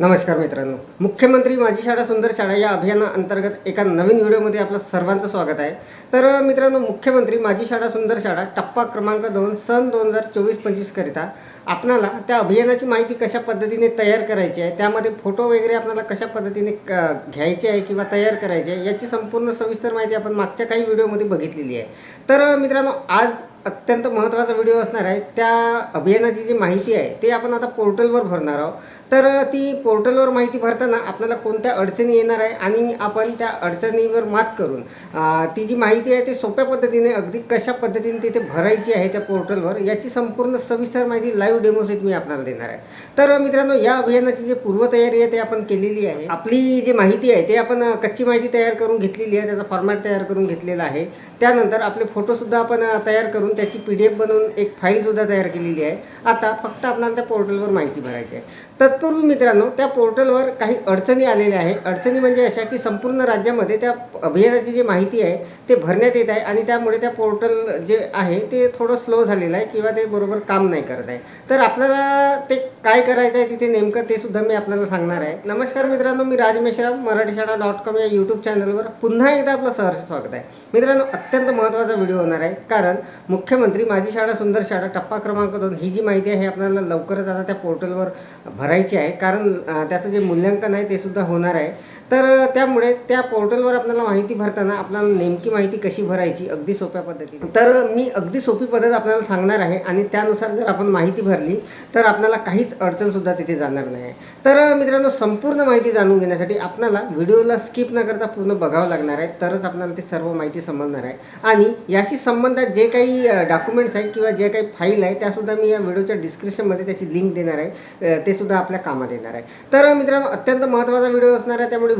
नमस्कार मित्रांनो. मुख्यमंत्री माझी शाळा सुंदर शाळा या अभियानाअंतर्गत एका नवीन व्हिडिओमध्ये आपलं सर्वांचं स्वागत आहे. तर मित्रांनो मुख्यमंत्री माझी शाळा सुंदर शाळा टप्पा क्रमांक दोन सन दोन हजार चोवीस पंचवीसकरिता आपणाला त्या अभियानाची माहिती कशा पद्धतीने तयार करायची आहे त्यामध्ये फोटो वगैरे आपल्याला कशा पद्धतीने क घ्यायचे आहे किंवा तयार करायचे आहे याची संपूर्ण सविस्तर माहिती आपण मागच्या काही व्हिडिओमध्ये बघितलेली आहे. तर मित्रांनो आज अत्यंत महत्त्वाचा व्हिडिओ असणार आहे. त्या अभियानाची जी माहिती आहे ते आपण आता पोर्टलवर भरणार आहोत. तर ती पोर्टलवर माहिती भरताना आपल्याला कोणत्या अडचणी येणार आहे आणि आपण त्या अडचणीवर मात करून ती जी माहिती आहे ती सोप्या पद्धतीने अगदी कशा पद्धतीने तिथे भरायची आहे त्या पोर्टलवर याची संपूर्ण सविस्तर माहिती लाईव्ह डेमोसहित मी आपल्याला देणार आहे. तर मित्रांनो या अभियानाची जी पूर्वतयारी आहे ते आपण केलेली आहे. आपली जी माहिती आहे ते आपण कच्ची माहिती तयार करून घेतलेली आहे त्याचा फॉर्मॅट तयार करून घेतलेला आहे. त्यानंतर आपले फोटोसुद्धा आपण तयार करून त्याची पी डी एफ बनवून एक फाईलसुद्धा तयार केलेली आहे. आता फक्त आपल्याला त्या पोर्टलवर माहिती भरायची आहे. तत्पूर्वी मित्रांनो त्या पोर्टलवर काही अडचणी आलेल्या आहे अडचणी म्हणजे अशा की संपूर्ण राज्यामध्ये त्या अभियानाची जी माहिती आहे ते भरण्यात येत आहे आणि त्यामुळे त्या पोर्टल जे आहे ते थोडं स्लो झालेलं आहे किंवा ते बरोबर काम नाही करत आहे. तर आपल्याला ते काय करायचं आहे तिथे नेमकं ते सुद्धा मी आपल्याला सांगणार आहे. नमस्कार मित्रांनो मी राज मेश्राम मराठी शाळा डॉट कॉम या यूट्यूब चॅनलवर पुन्हा एकदा आपलं सहर्ष स्वागत आहे. मित्रांनो अत्यंत महत्त्वाचा व्हिडिओ होणार आहे कारण मुख्यमंत्री माझी शाळा सुंदर शाळा टप्पा क्रमांक दोन ही जी माहिती आहे आपल्याला लवकरच आता त्या पोर्टलवर भरायची आहे. कारण त्याचं जे मूल्यांकन आहे ते सुद्धा होणार आहे. तर त्यामुळे त्या पोर्टलवर आपल्याला माहिती भरताना आपल्याला नेमकी माहिती कशी भरायची अगदी सोप्या पद्धतीने. तर मी अगदी सोपी पद्धत आपल्याला सांगणार आहे आणि त्यानुसार जर आपण माहिती भरली तर आपल्याला काहीच अडचणसुद्धा तिथे जाणार नाही. आहे तर मित्रांनो संपूर्ण माहिती जाणून घेण्यासाठी आपल्याला व्हिडिओला स्किप न करता पूर्ण बघावं लागणार आहे. तरच आपल्याला ती सर्व माहिती समजणार आहे. आणि याशी संबंधात जे काही डॉक्युमेंट्स आहेत किंवा जे काही फाईल आहे त्यासुद्धा मी या व्हिडिओच्या डिस्क्रिप्शनमध्ये त्याची लिंक देणार आहे. ते सुद्धा आपल्या कामात येणार आहे. तर मित्रांनो अत्यंत महत्त्वाचा व्हिडिओ असणार आहे. त्यामुळे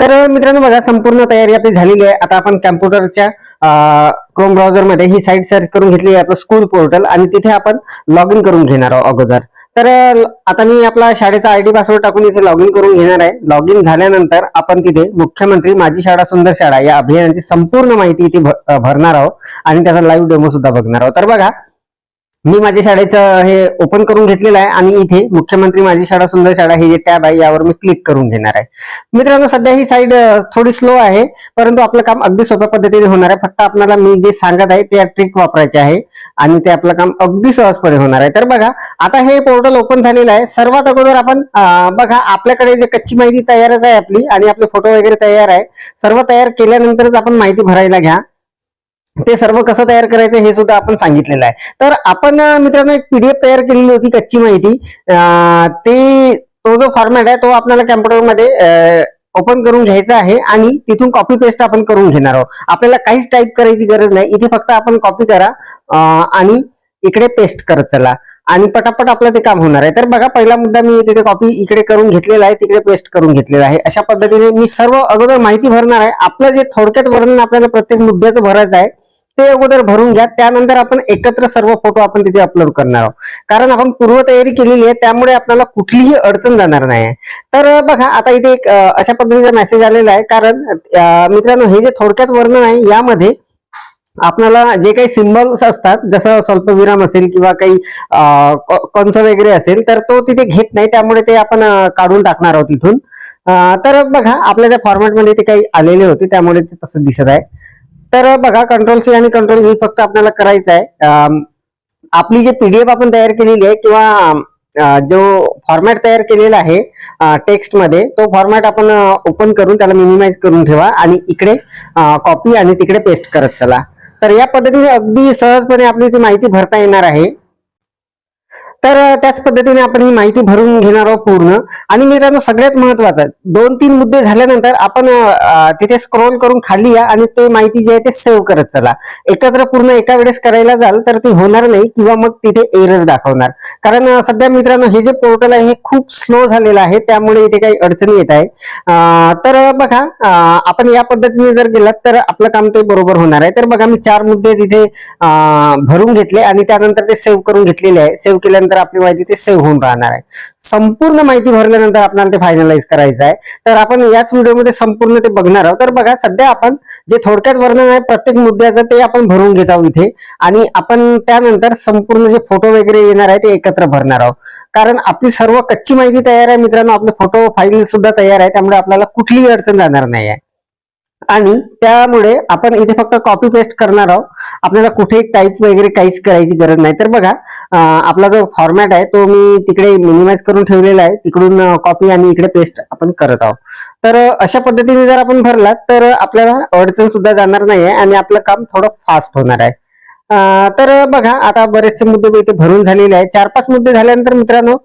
तर मित्रांनो बघा संपूर्ण तयारी आपली झालेली आहे. आता आपण कॅम्प्युटरच्या क्रोम ब्राउझरमध्ये ही साईट सर्च करून घेतली आहे आपलं स्कूल पोर्टल आणि तिथे आपण लॉग इन करून घेणार आहोत अगोदर. तर आता मी आपला शाळेचा आय डी पासवर्ड टाकून इथे लॉग इन करून घेणार आहे. लॉग इन झाल्यानंतर आपण तिथे मुख्यमंत्री माझी शाळा सुंदर शाळा या अभियानाची संपूर्ण माहिती इथे भरणार आहोत आणि त्याचा लाईव्ह डेमो सुद्धा बघणार आहोत. तर बघा मी माझ्या शाळेचं हे ओपन करून घेतलेलं आहे आणि इथे मुख्यमंत्री माझी शाळा सुंदर शाळा हे जे टॅब आहे यावर मी क्लिक करून घेणार आहे. मित्रांनो सध्या ही साईड थोडी स्लो आहे परंतु आपलं काम अगदी सोप्या पद्धतीने होणार आहे. फक्त आपल्याला मी जे सांगत आहे ते ट्रिक वापरायचे आहे आणि ते आपलं काम अगदी सहजपणे होणार आहे. तर बघा आता हे पोर्टल ओपन झालेलं आहे. सर्वात अगोदर आपण बघा आपल्याकडे जे कच्ची माहिती तयारच आहे आपली आणि आपले फोटो वगैरे तयार आहे. सर्व तयार केल्यानंतरच आपण माहिती भरायला घ्या. ते सर्व कसं तयार करायचं हे सुद्धा आपण सांगितलेलं आहे. तर आपण मित्रांनो एक पीडीएफ तयार केलेली होती कच्ची माहिती. ते तो जो फॉर्मॅट आहे तो आपल्याला कॅम्प्युटरमध्ये ओपन करून घ्यायचा आहे आणि तिथून कॉपी पेस्ट आपण करून घेणार आहोत. आपल्याला काहीच टाईप करायची गरज नाही. इथे फक्त आपण कॉपी करा आणि इकडे पेस्ट करत चला. आणि पटापट आपलं ते काम होणार आहे. तर बघा पहिला मुद्दा मी तिथे कॉपी इकडे करून घेतलेला आहे तिकडे पेस्ट करून घेतलेला आहे. अशा पद्धतीने मी सर्व अगोदर माहिती भरणार आहे. आपलं जे थोडक्यात वर्णन आपल्याला प्रत्येक मुद्द्याचं भरायचं आहे ते अगोदर भरून घ्या. त्यानंतर आपण एकत्र सर्व फोटो आपण तिथे अपलोड करणार आहोत. कारण आपण पूर्वतयारी केलेली आहे त्यामुळे आपल्याला कुठलीही अडचण जाणार नाही आहे. तर बघा आता इथे एक अशा पद्धतीचा मेसेज आलेला आहे. कारण मित्रांनो हे जे थोडक्यात वर्णन आहे यामध्ये आपल्याला जे काही सिम्बल्स असतात जसं स्वल्पविराम असेल किंवा काही कंस वगैरे असेल तर तो तिथे घेत नाही. त्यामुळे ते आपण काढून टाकणार आहोत तिथून तर बघा आपल्या त्या फॉर्मॅटमध्ये ते काही आलेले होते त्यामुळे ते तसं दिसत आहे. तर बघा कंट्रोल सी आणि कंट्रोल व्ही फक्त आपल्याला करायचं आहे. आपली जी पीडीएफ आपण तयार केलेली आहे किंवा जो फॉर्मॅट तयार केलेला आहे टेक्स्टमध्ये तो फॉर्मॅट आपण ओपन करून त्याला मिनिमाइज करून ठेवा आणि इकडे कॉपी आणि तिकडे पेस्ट करत चला. तर या पद्धतीने अगदी सहजपणे आपली ती माहिती भरता येणार आहे. तर त्याच पद्धतीने आपण ही माहिती भरून घेणार आहोत पूर्ण. आणि मित्रांनो सगळ्यात महत्वाचं दोन तीन मुद्दे झाल्यानंतर आपण तिथे स्क्रोल करून खाली या आणि ते माहिती जी आहे ते सेव्ह करत चला. एकत्र पूर्ण एका वेळेस करायला जाल तर ती होणार नाही किंवा मग तिथे एरर दाखवणार. कारण सध्या मित्रांनो हे जे पोर्टल आहे हे खूप स्लो झालेलं आहे त्यामुळे इथे काही अडचणी येत आहे. तर बघा आपण या पद्धतीने जर गेलात तर आपलं काम ते बरोबर होणार आहे. तर बघा मी चार मुद्दे तिथे भरून घेतले आणि त्यानंतर ते सेव्ह करून घेतलेले आहे. सेव्ह केल्यानंतर भरल्यानंतर आपली माहिती ते सेव्ह होऊन राहणार आहे. संपूर्ण माहिती भरल्यानंतर आपल्याला ते फायनलाइज करायचं आहे. तर आपण याच व्हिडिओमध्ये संपूर्ण ते बघणार आहोत. तर बघा सध्या आपण जे थोडक्यात वर्णन आहे प्रत्येक मुद्द्याचं ते आपण भरून घेत आहोत इथे. आणि आपण त्यानंतर संपूर्ण जे फोटो वगैरे येणार आहे ते एकत्र भरणार आहोत. कारण आपली सर्व कच्ची माहिती तयार आहे मित्रांनो. आपले फोटो फाईल सुद्धा तयार आहे. त्यामुळे आपल्याला कुठलीही अडचण जाणार नाही आहे. आणि त्यामुळे आपण इथे फक्त कॉपी पेस्ट करणार आहोत. आपल्याला कुठे टाईप वगैरे काहीच करायची गरज नाही. तर बघा आपला जो फॉर्मॅट आहे तो मी तिकडे मिनिमाइज करून ठेवलेला आहे. तिकडून कॉपी आणि इकडे पेस्ट आपण करत आहोत. तर अशा पद्धतीने जर आपण भरला तर आपल्याला अडचण सुद्धा जाणार नाही आहे आणि आपलं काम थोडं फास्ट होणार आहे. तर बघा आता बरेचसे मुद्दे इथे भरून झालेले आहेत. चार पाच मुद्दे झाल्यानंतर मित्रांनो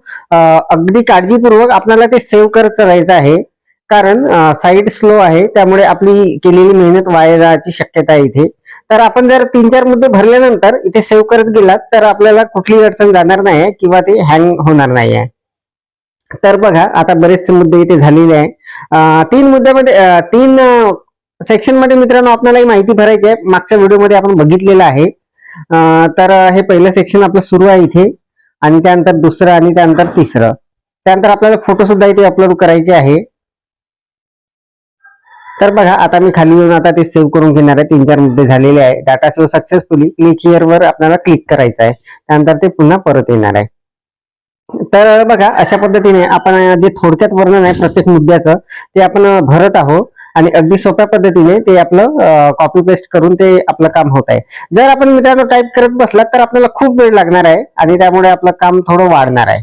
अगदी काळजीपूर्वक आपल्याला ते सेव्ह करत चालायचं आहे. कारण साईड स्लो आहे त्यामुळे आपली केलेली मेहनत वाया जाण्याची शक्यता आहे इथे. तर आपण जर तीन चार मुद्दे भरल्यानंतर इथे सेव्ह करत गेलात तर आपल्याला कुठलीही अडचण जाणार नाही आहे किंवा ते हँग होणार नाही आहे. तर बघा आता बरेचसे मुद्दे इथे झालेले आहे. तीन मुद्द्यामध्ये तीन सेक्शनमध्ये मित्रांनो आपल्याला ही माहिती भरायची आहे. मागच्या व्हिडिओमध्ये आपण बघितलेलं आहे. तर हे पहिलं सेक्शन आपलं सुरू आहे इथे. आणि त्यानंतर दुसरं आणि त्यानंतर तिसरं. त्यानंतर आपल्याला फोटो सुद्धा इथे अपलोड करायचे आहे. तर बघा आता मी खाली येऊन आता ते सेव्ह करून घेणार आहे. तीन चार मुद्दे झालेले आहे. Data save successfully click here वर आपल्याला क्लिक करायचं आहे. त्यानंतर ते पुन्हा परत येणार आहे. तर बघा अशा पद्धतीने आपण जे थोडक्यात वर्णन आहे प्रत्येक मुद्द्याचं ते आपण भरत आहोत. आणि अगदी सोप्या पद्धतीने ते आपलं कॉपी पेस्ट करून ते आपलं काम होत आहे. जर आपण मित्रांनो टाईप करत बसलात तर आपल्याला खूप वेळ लागणार आहे. आणि त्यामुळे आपलं काम थोडं वाढणार आहे.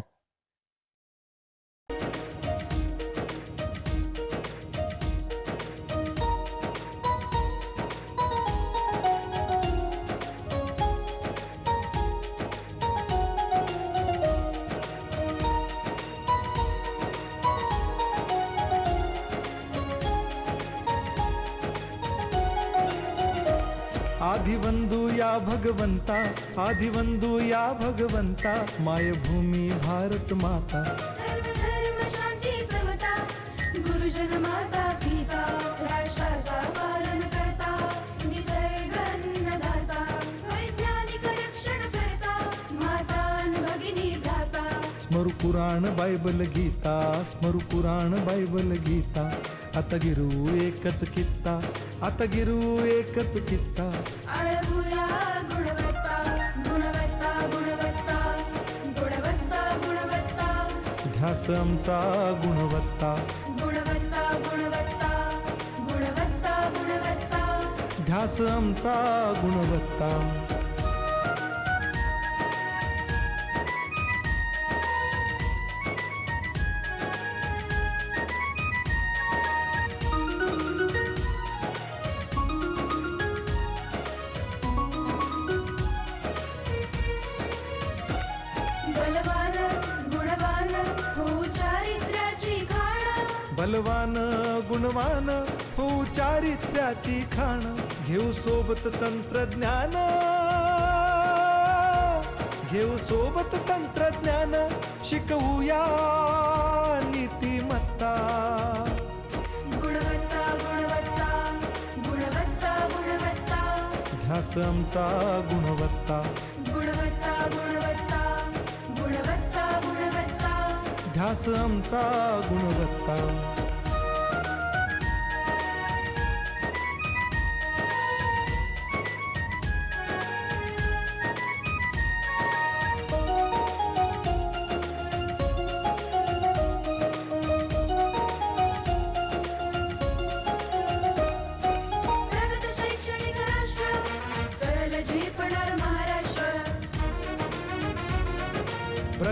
या भगवंता आदिवंदू या भगवंता मायभूमी भारत माता। सर्वधर्म शांती समता गुरुजन माता पिता राष्ट्राचा पालन करता निसर्ग अन्नदाता वैज्ञानिक रक्षण करता माता अन भगिनी भ्राता। स्मरु पुराण बायबल गीता स्मरु पुराण बायबल गीता आता गिरू एकच कित्ता आता गिरू एकच कित्ता. आळवूया गुणवत्ता गुणवत्ता गुणवत्ता गुणवत्ता गुणवत्ता. ध्यास आमचा गुणवत्ता. गुणवत्ता गुणवत्ता गुणवत्ता गुणवत्ता. ध्यास आमचा गुणवत्ता. गुणवान हो चारित्र्याची खाण घेऊ सोबत तंत्रज्ञान. घेऊ सोबत तंत्रज्ञान शिकवूया नीतिमत्ता. गुणवत्ता गुणवत्ता गुणवत्ता गुणवत्ता. ध्यास आमचा गुणवत्ता. गुणवत्ता गुणवत्ता गुणवत्ता गुणवत्ता. ध्यास आमचा गुणवत्ता.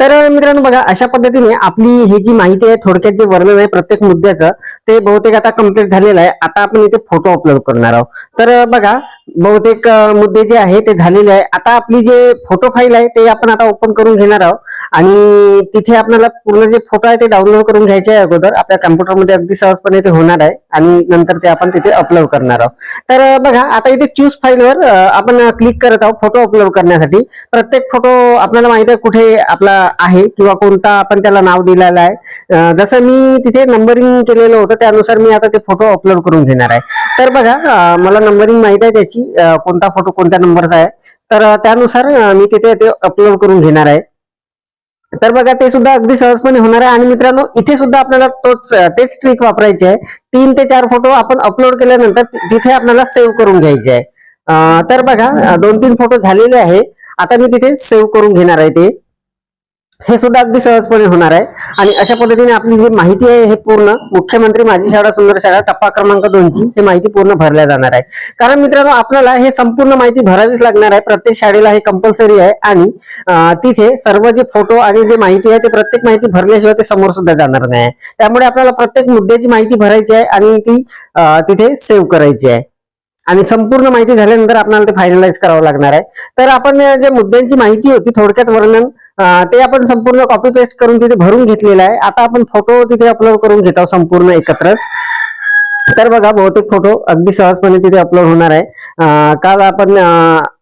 तर मित्रांनो बघा अशा पद्धतीने आपली ही जी माहिती आहे थोडक्यात जे वर्णन आहे प्रत्येक मुद्द्याचं ते बहुतेक आता कंप्लीट झालेलं आहे. आता आपण इथे फोटो अपलोड करणार आहोत. तर बघा बहुतेक मुद्दे जे आहे ते झालेले आहे. आता आपली जे फोटो फाईल आहे ते आपण आता ओपन करून घेणार आहोत. आणि तिथे आपल्याला पूर्ण जे फोटो आहे ते डाउनलोड करून घ्यायचे आहे अगोदर. आपल्या कम्प्युटरमध्ये अगदी सहजपणे ते होणार आहे. आणि नंतर ते आपण तिथे अपलोड करणार आहोत. तर बघा आता इथे चूज फाईलवर आपण क्लिक करत आहोत फोटो अपलोड करण्यासाठी. प्रत्येक फोटो आपल्याला माहिती आहे कुठे आपला आहे. किंवा कोणता आपण त्याला नाव दिलेलं आहे. जसं मी तिथे नंबरिंग केलेलं होतं त्यानुसार मी आता ते फोटो अपलोड करून घेणार आहे. तर बघा मला नंबरिंग माहिती आहे त्याची कोणता फोटो कोणत्या नंबरचा आहे. तर त्यानुसार मी तिथे ते अपलोड करून घेणार आहे. तर बघा ते सुद्धा अगदी सहजपणे होणार आहे. आणि मित्रांनो इथे सुद्धा आपल्याला तोच तेच ट्रिक वापरायची आहे. तीन ते चार फोटो आपण अपलोड केल्यानंतर तिथे आपल्याला सेव्ह करून घ्यायचे आहे. तर बघा दोन तीन फोटो झालेले आहे. आता मी तिथे सेव्ह करून घेणार आहे ते. हे सुद्धा अगदी सहजपणे होणार आहे. आणि अशा पद्धतीने आपली जी माहिती आहे हे पूर्ण मुख्यमंत्री माझी शाळा सुंदर शाळा टप्पा क्रमांक दोनची ही माहिती पूर्ण भरल्या जाणार आहे. कारण मित्रांनो आपल्याला हे संपूर्ण माहिती भरावीच लागणार आहे. प्रत्येक शाळेला हे कंपल्सरी आहे आणि तिथे सर्व जे फोटो आणि जे माहिती आहे ते प्रत्येक माहिती भरल्याशिवाय ते समोर सुद्धा जाणार नाही. आहे. त्यामुळे आपल्याला प्रत्येक मुद्द्याची माहिती भरायची आहे आणि ती तिथे सेव्ह करायची आहे. आणि संपूर्ण माहिती झाल्यानंतर आपल्याला ते फायनलाइज करावं लागणार आहे. तर आपण जे मुद्द्यांची माहिती होती थोडक्यात वर्णन ते आपण संपूर्ण कॉपी पेस्ट करून तिथे भरून घेतलेलं आहे. आता आपण फोटो तिथे अपलोड करून घेत आहोत संपूर्ण एकत्रच. तर बघा बहुतेक फोटो अगदी सहजपणे तिथे अपलोड होणार आहे. काल आपण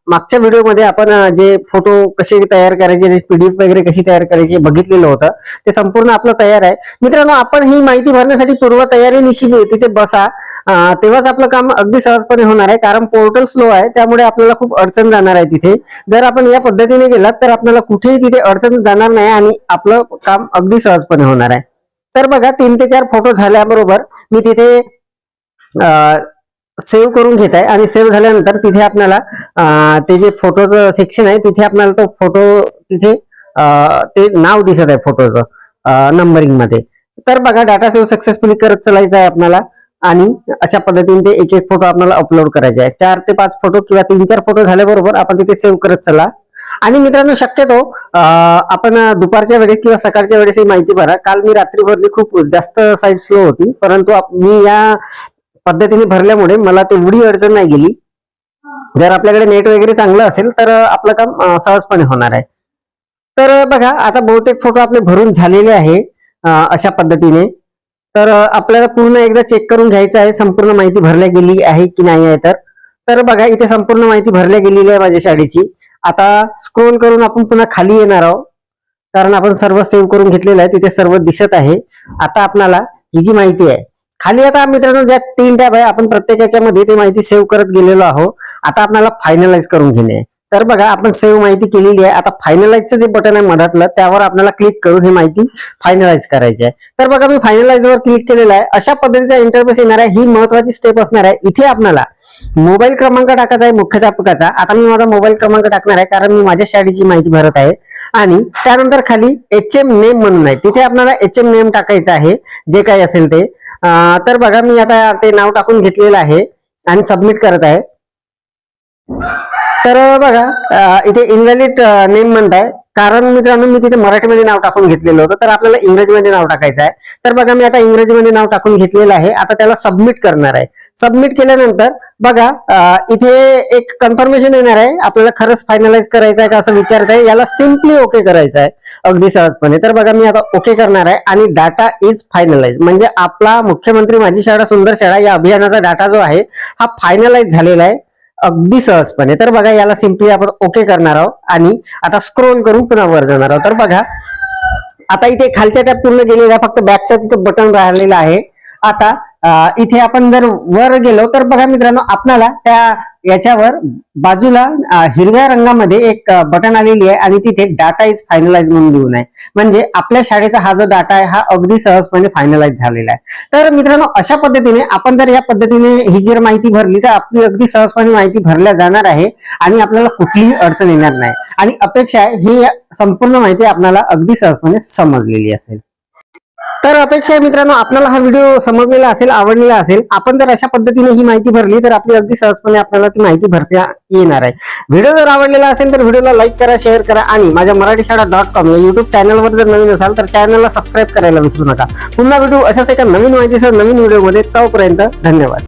मागच्या व्हिडिओमध्ये आपण जे फोटो कसे तयार करायचे पीडीएफ वगैरे कशी तयार करायची बघितलेलं होतं. ते संपूर्ण आपलं तयार आहे. मित्रांनो आपण ही माहिती भरण्यासाठी पूर्व तयारी निशी तिथे बसा. तेव्हाच आपलं काम अगदी सहजपणे होणार आहे कारण पोर्टल स्लो आहे त्यामुळे आपल्याला खूप अडचण जाणार आहे तिथे. जर आपण या पद्धतीने गेलात तर आपल्याला कुठेही तिथे अडचण जाणार नाही आणि आपलं काम अगदी सहजपणे होणार आहे. तर बघा तीन ते चार फोटो झाल्याबरोबर मी तिथे सेव्ह करून घेत आहे. आणि सेव्ह झाल्यानंतर तिथे आपल्याला ते जे फोटोचं सेक्शन आहे तिथे आपल्याला तो फोटो तिथे ते नाव दिसत आहे फोटोचं नंबरिंगमध्ये. तर बघा डाटा सेव्ह सक्सेसफुली करत चालायचं आहे आपल्याला. आणि अशा पद्धतीने ते एक एक फोटो आपल्याला अपलोड करायचे आहे. चार ते पाच फोटो किंवा तीन चार फोटो झाल्याबरोबर आपण तिथे सेव्ह करत चला. आणि मित्रांनो शक्यतो आपण दुपारच्या वेळेस किंवा सकाळच्या वेळेस ही माहिती भरा. काल मी रात्री भरली खूप जास्त साईट स्लो होती. परंतु मी या पद्धतीने भरल्यामुळे मला तेवढी अडचण नाही गेली. जर आपल्याकडे नेट वगैरे चांगलं असेल तर आपलं काम सहजपणे होणार आहे. तर बघा आता बहुतेक फोटो आपले भरून झालेले आहे अशा पद्धतीने. तर आपल्याला पूर्ण एकदा चेक करून घ्यायचं आहे संपूर्ण माहिती भरल्या गेली आहे की नाही आहे तर. तर बघा इथे संपूर्ण माहिती भरल्या गेलेली आहे माझ्या शाळेची. आता स्क्रोल करून आपण पुन्हा खाली येणार आहोत. कारण आपण सर्व सेव्ह करून घेतलेलं आहे तिथे सर्व दिसत आहे. आता आपणाला ही जी माहिती आहे खाली आता मित्रांनो ज्या तीन टॅब आहे आपण प्रत्येक याच्यामध्ये ती माहिती सेव्ह करत गेलेलो आहोत. आता आपल्याला फायनलाइज करून घेणे आहे. तर बघा आपण सेव्ह माहिती केलेली आहे. आता फायनलाइजचं जे बटन आहे मधातलं त्यावर आपल्याला क्लिक करून ही माहिती फायनलाइज करायची आहे. तर बघा मी फायनलाइजवर क्लिक केलेलं आहे. अशा पद्धतीचा इंटरफेस येणार आहे. ही महत्वाची स्टेप असणार आहे. इथे आपल्याला मोबाईल क्रमांक टाकायचा आहे मुख्याध्यापकाचा. आता मी माझा मोबाईल क्रमांक टाकणार आहे कारण मी माझ्या शाळेची माहिती भरत आहे. आणि त्यानंतर खाली एच एम नेम म्हणून आहे. तिथे आपल्याला एच एम नेम टाकायचं आहे. जे काही असेल ते. तर बघा मी आता ते नाव टाकून घेतलेलं आहे आणि सबमिट करत आहे. तर बघा इथे इनव्हॅलिड नेम म्हणताय. कारण मित्रांनो मी तिथे मराठीमध्ये नाव टाकून घेतलेलं होतं तर आपल्याला इंग्रजीमध्ये नाव टाकायचं आहे. तर बघा मी आता इंग्रजीमध्ये नाव टाकून घेतलेलं आहे. आता त्याला सबमिट करणार आहे. सबमिट केल्यानंतर बघा इथे एक कन्फर्मेशन येणार आहे. आपल्याला खरंच फायनलाइज करायचं आहे का असं विचारत आहे याला सिम्पली ओके करायचं आहे. अगदी सहजपणे. तर बघा मी आता ओके करणार आहे आणि डाटा इज फायनलाइज म्हणजे आपला मुख्यमंत्री माझी शाळा सुंदर शाळा या अभियानाचा डाटा जो आहे हा फायनलाइज झालेला आहे. अगदी सहजपणे. तर बघा याला सिम्पली आपण ओके करणार आहोत. आणि आता स्क्रोल करून पुन्हा वर जाणार आहोत. तर बघा आता इथे खालच्या टॅप पूर्ण गेलेला फक्त बॅकचा तिथे बटन राहिलेला आहे. आता इथे आपण जर वर गेलो तर बघा मित्रांनो आपणाला त्या याच्यावर बाजूला हिरव्या रंगामध्ये एक बटन आलेली आहे आणि तिथे डाटा इज फायनलाइज म्हणून लिहून आहे. म्हणजे आपल्या शाळेचा हा जो डाटा आहे हा अगदी सहजपणे फायनलाइज झालेला आहे. तर मित्रांनो अशा पद्धतीने आपण जर या पद्धतीने ही जर माहिती भरली तर आपली अगदी सहजपणे माहिती भरल्या जाणार आहे आणि आपल्याला कुठलीही अडचण येणार नाही. आणि अपेक्षा आहे ही संपूर्ण माहिती आपल्याला अगदी सहजपणे समजलेली असेल. तर अपेक्षा आहे मित्रांनो आपल्याला हा व्हिडिओ समजलेला असेल आवडलेला असेल आपण जर अशा पद्धतीने ही माहिती भरली तर आपली अगदी सहजपणे आपल्याला ती माहिती भरता येणार आहे. व्हिडिओ जर आवडलेला असेल तर व्हिडिओला लाईक करा शेअर करा आणि माझ्या मराठी शाळा डॉट कॉम या युट्यूब चॅनलवर जर नवीन असाल तर चॅनलला सबस्क्राईब करायला विसरू नका. पुन्हा व्हिडिओ अशाच एका नवीन माहितीसह नवीन व्हिडिओमध्ये तोपर्यंत धन्यवाद.